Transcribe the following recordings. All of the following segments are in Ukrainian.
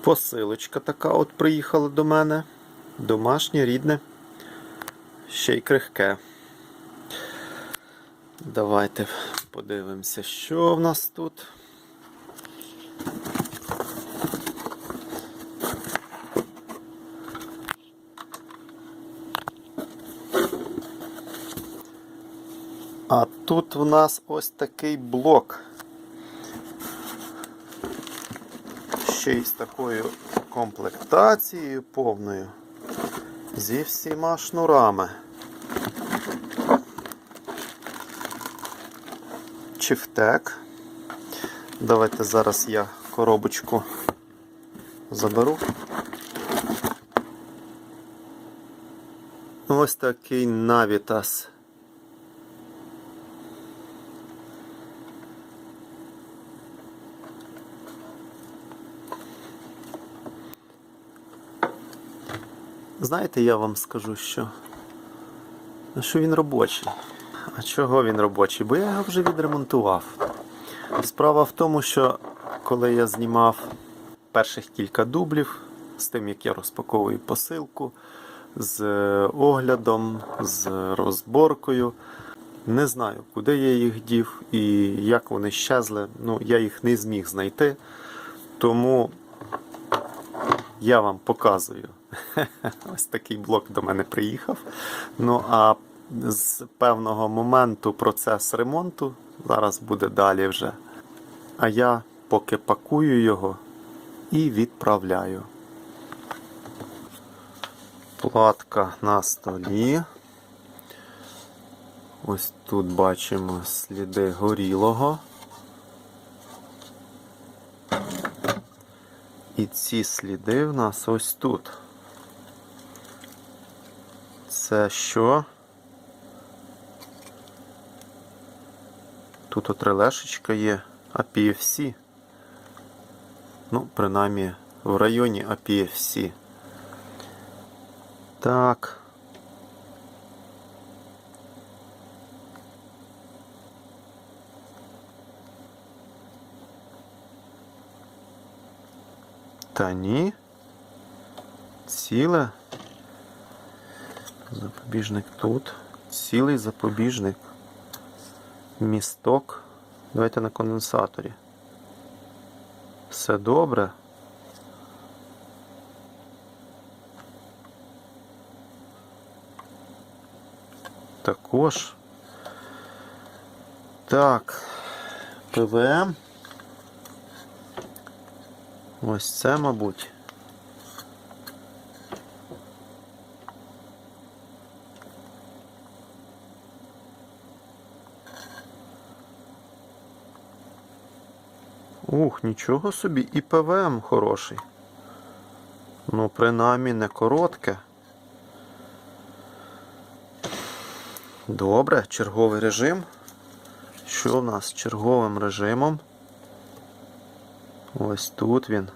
Посилочка така от приїхала до мене. Домашнє, рідне, ще й крихке. Давайте подивимося, що в нас тут. А тут в нас ось такий блок. Ще й з такою комплектацією повною. Зі всіма шнурами. Чифтек. Давайте зараз я коробочку заберу. Ось такий Navitas. Знаєте, я вам скажу, що, що він робочий. А чого він робочий? Бо я його вже відремонтував. Справа в тому, що коли я знімав перших кілька дублів з тим, як я розпаковую посилку, з оглядом, з розборкою, не знаю, куди я їх дів і як вони щезли. Ну, я їх не зміг знайти. Тому я вам показую. Ось такий блок до мене приїхав. Ну а з певного моменту процес ремонту зараз буде далі вже. А я поки пакую його і відправляю. Платка на столі. Ось тут бачимо сліди горілого. І ці сліди в нас ось тут. Це що? Тут от релешечка є APFC. Ну, принаймні в районі APFC. Так. Та ні. Ціле. Запобіжник тут. Цілий запобіжник. Місток. Давайте на конденсаторі. Все добре. Також. Так. ПВМ. Ось це, мабуть. Ух, нічого собі, і ПВМ хороший. Ну, принаймні не коротке. Добре, черговий режим. Що в нас з черговим режимом? Ось тут він.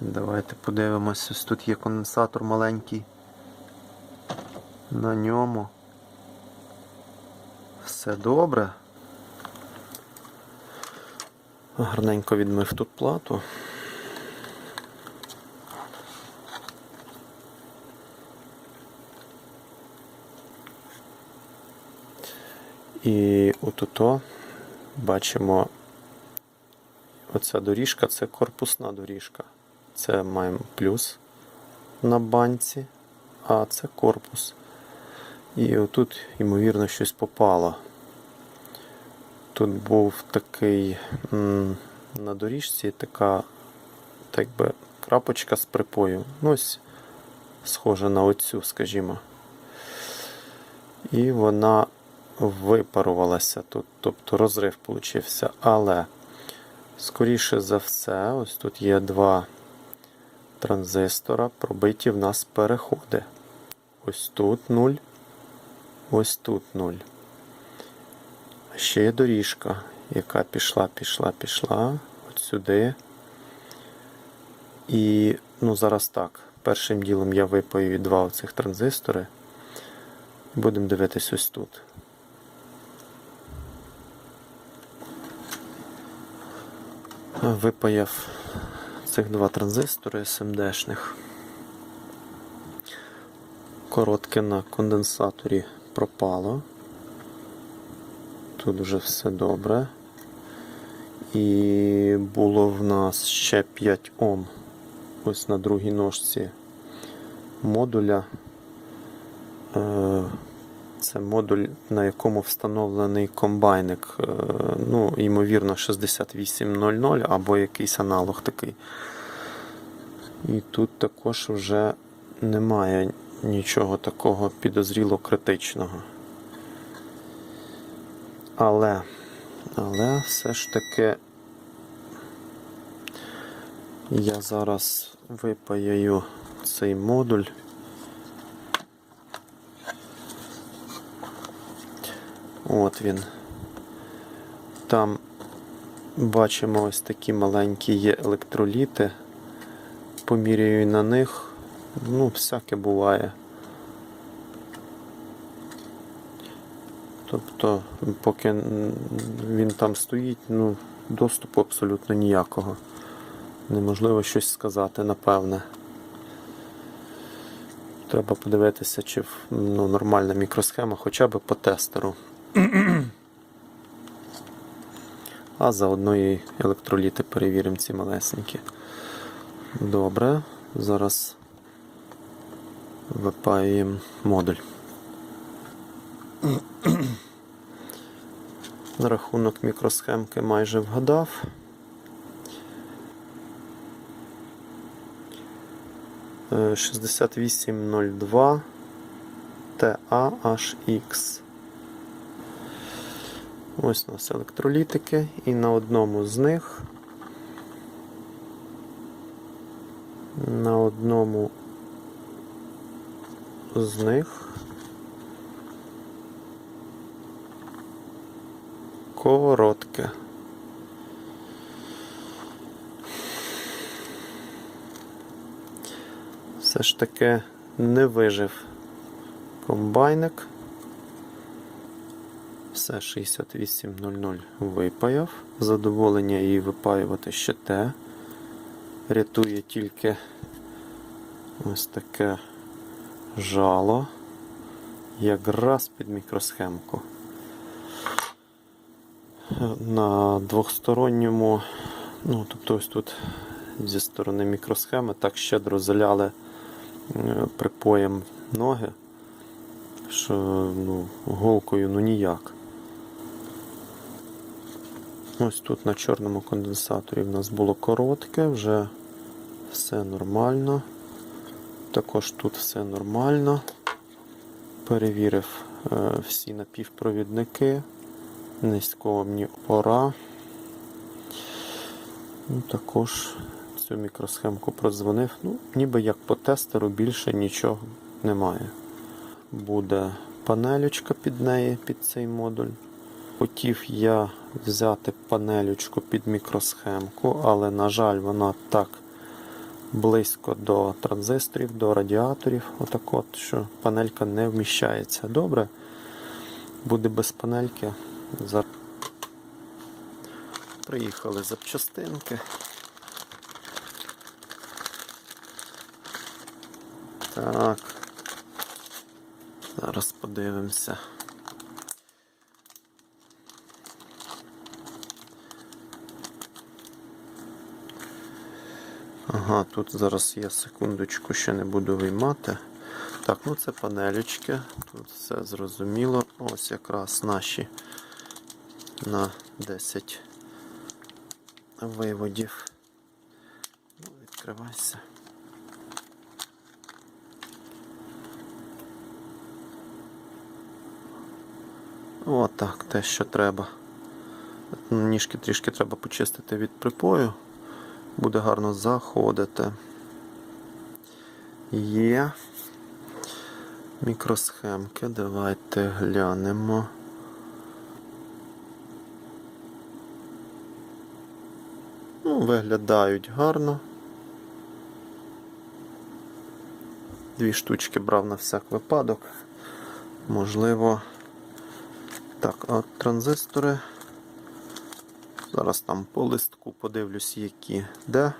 Давайте подивимось, ось тут є конденсатор маленький. На ньому. Все добре. Гарненько відмив тут плату. І отуто бачимо оця доріжка це корпусна доріжка. Це маємо плюс на банці, а це корпус. І отут, ймовірно, щось попало. Тут був такий на доріжці така так би, крапочка з припою. Ну, ось схожа на оцю, скажімо. І вона випарувалася тут, тобто розрив получився. Але, скоріше за все, ось тут є два транзистора, пробиті в нас переходи. Ось тут 0, ось тут 0. Ще є доріжка, яка пішла, пішла, пішла от сюди. І ну, зараз так. Першим ділом я випаю два оцих транзистори. Будемо дивитись ось тут. випаяв цих два транзистори SMD-шних. Коротке на конденсаторі пропало. Тут вже все добре. І було в нас ще 5 Ом ось на другій ножці модуля. Е, Це модуль, на якому встановлений комбайник. е, Ну, ймовірно, 6800 або якийсь аналог такий. І тут також вже немає нічого такого підозріло критичного. Але, але все ж таки я зараз випаяю цей модуль. От він. Там бачимо ось такі маленькі є електроліти. Поміряю на них. Ну, всяке буває. Тобто, поки він там стоїть, ну, доступу абсолютно ніякого. Неможливо щось сказати, напевне. Треба подивитися, чи ну, нормальна мікросхема, хоча б по тестеру. А заодно і електроліти перевіримо ці малесенькі. Добре, зараз випаюємо модуль. На рахунок мікросхемки майже вгадав. Е, 6802 TAHX. Ось у нас електролітики, і на одному з них на одному з них коротке. Все ж таки не вижив комбайник. Все 6800 випаяв. Задоволення її випаювати ще те. Рятує тільки ось таке жало. Якраз під мікросхемку. На двохсторонньому, ну, тобто ось тут зі сторони мікросхеми так щедро заляли е, припоєм ноги, що ну, голкою ну ніяк. Ось тут на чорному конденсаторі в нас було коротке, вже все нормально. Також тут все нормально. Перевірив е, всі напівпровідники, низькоомні опора. Ну, також цю мікросхемку продзвонив. Ну, ніби як по тестеру більше нічого немає. Буде панелючка під неї, під цей модуль. Хотів я взяти панелючку під мікросхемку, але, на жаль, вона так близько до транзисторів, до радіаторів, отак от, що панелька не вміщається. Добре, буде без панельки. Зараз Приїхали запчастинки. Так. Зараз подивимося. Ага, тут зараз я секундочку ще не буду виймати. Так, ну це панелечки, тут все зрозуміло. Ось якраз наші на 10 виводів. Ну, відкривайся. Отак, те, що треба. Ніжки трішки треба почистити від припою. Буде гарно заходити. Є мікросхемки. Давайте глянемо. Виглядають гарно. Дві штучки брав на всяк випадок. Можливо. Так, а транзистори Зараз там по листку подивлюсь, які де.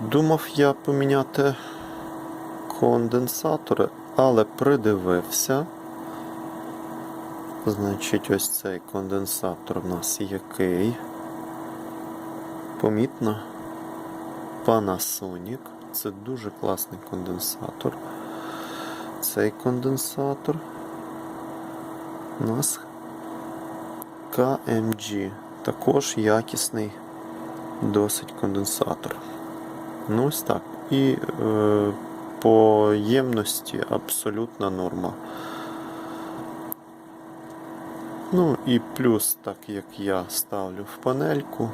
Думав я поміняти конденсатори, але придивився. Значить, ось цей конденсатор в нас який. Помітно. Panasonic. Це дуже класний конденсатор. Цей конденсатор у нас KMG. Також якісний досить конденсатор. Ну, ось так. І е, по ємності абсолютна норма. Ну і плюс, так як я ставлю в панельку,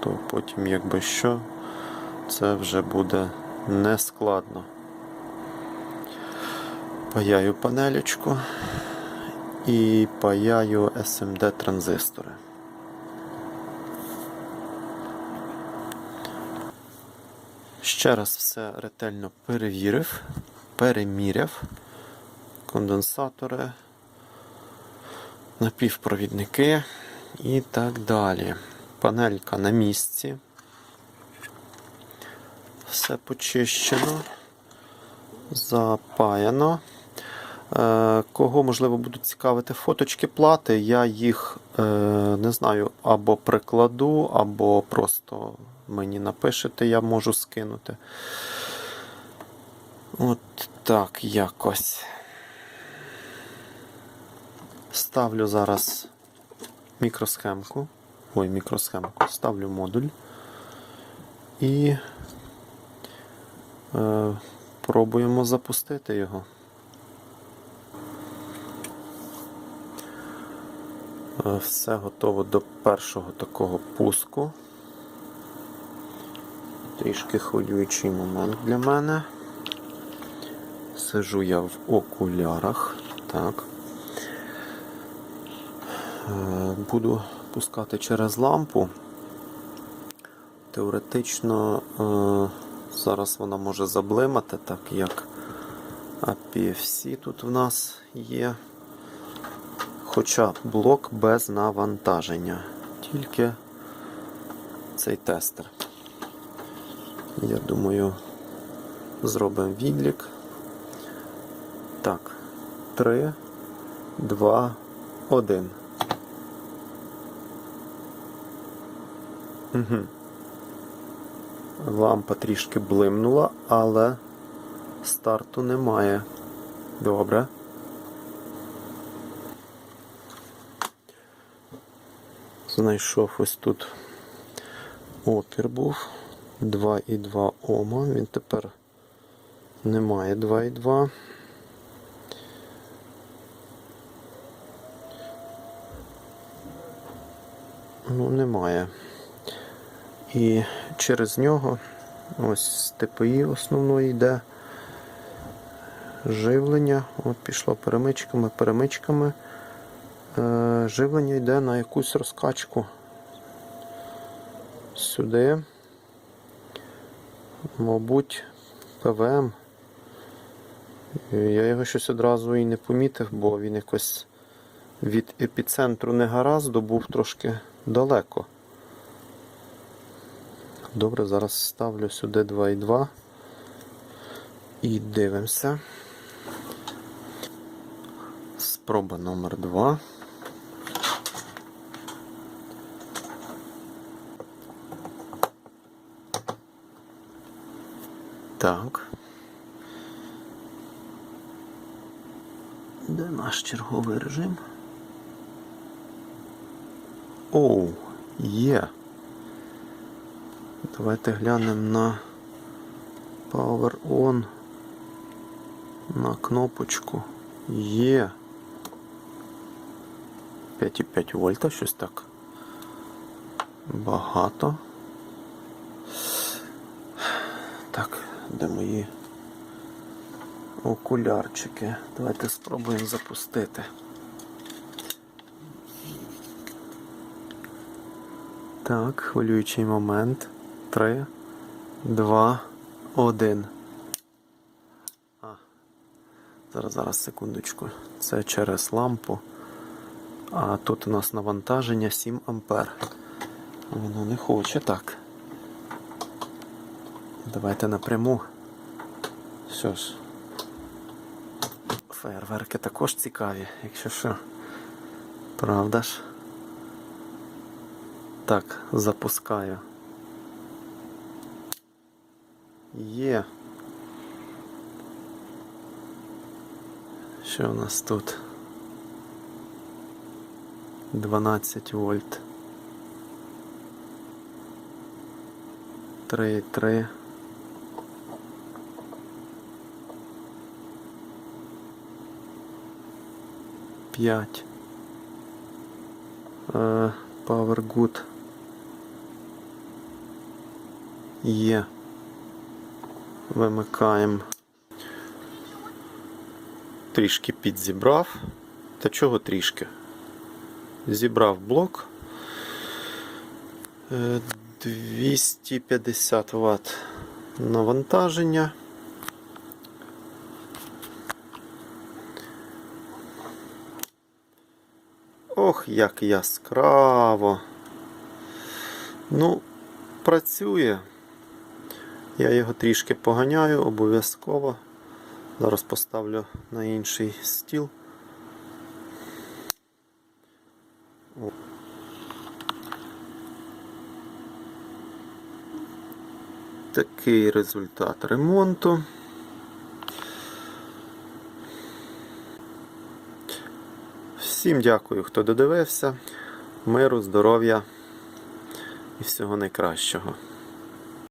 то потім, якби що, це вже буде нескладно. Паяю панелечку і паяю SMD транзистори. Ще раз все ретельно перевірив, переміряв конденсатори, напівпровідники і так далі. Панелька на місці. Все почищено, запаяно. Е, Кого, можливо, будуть цікавити фоточки плати, я їх е, не знаю, або прикладу, або просто мені напишете, я можу скинути. От так якось. Ставлю зараз мікросхемку. Ой, мікросхемку. Ставлю модуль і е, пробуємо запустити його. Е, Все готово до першого такого пуску. Трішки хвилюючий момент для мене. Сижу я в окулярах. Так. Е, Буду пускати через лампу. Теоретично е, зараз вона може заблимати, так як APFC тут в нас є. Хоча блок без навантаження. Тільки цей тестер. Я думаю, зробимо відлік. Так, 3, 2, 1. Угу. Лампа трішки блимнула, але старту немає. Добре. Знайшов ось тут отвір був. 2,2 Ома. Він тепер не має 2,2. Ну, немає. І через нього ось з ТПІ основної йде живлення. От пішло перемичками, перемичками. Е, живлення йде на якусь розкачку. Сюди. Мабуть, ПВМ. Я його щось одразу і не помітив, бо він якось від епіцентру не гаразду був трошки далеко. Добре, зараз ставлю сюди 2,2 і дивимося. Спроба номер 2. Так. Де наш черговий режим? Оу, є. Давайте глянемо на Power On на кнопочку. Є. 5,5 вольта щось так. Багато. Де мої окулярчики? Давайте спробуємо запустити. Так, хвилюючий момент. Три, два, один. А. Зараз, зараз, секундочку. Це через лампу. А тут у нас навантаження 7 ампер. Воно не хоче так. Давайте напряму. Що ж. Фейерверки також цікаві, якщо що. Правда ж? Так, запускаю. Є. Що у нас тут? 12 вольт. 3,3. П'ять. Е, Power Good. Є. Вимикаємо. Трішки підзібрав. Та чого трішки? Зібрав блок. Е, 250 Вт навантаження. Ох, як яскраво. Ну, працює. Я його трішки поганяю, обов'язково. Зараз поставлю на інший стіл. Такий результат ремонту. Всім дякую, хто додивився. Миру, здоров'я і всього найкращого.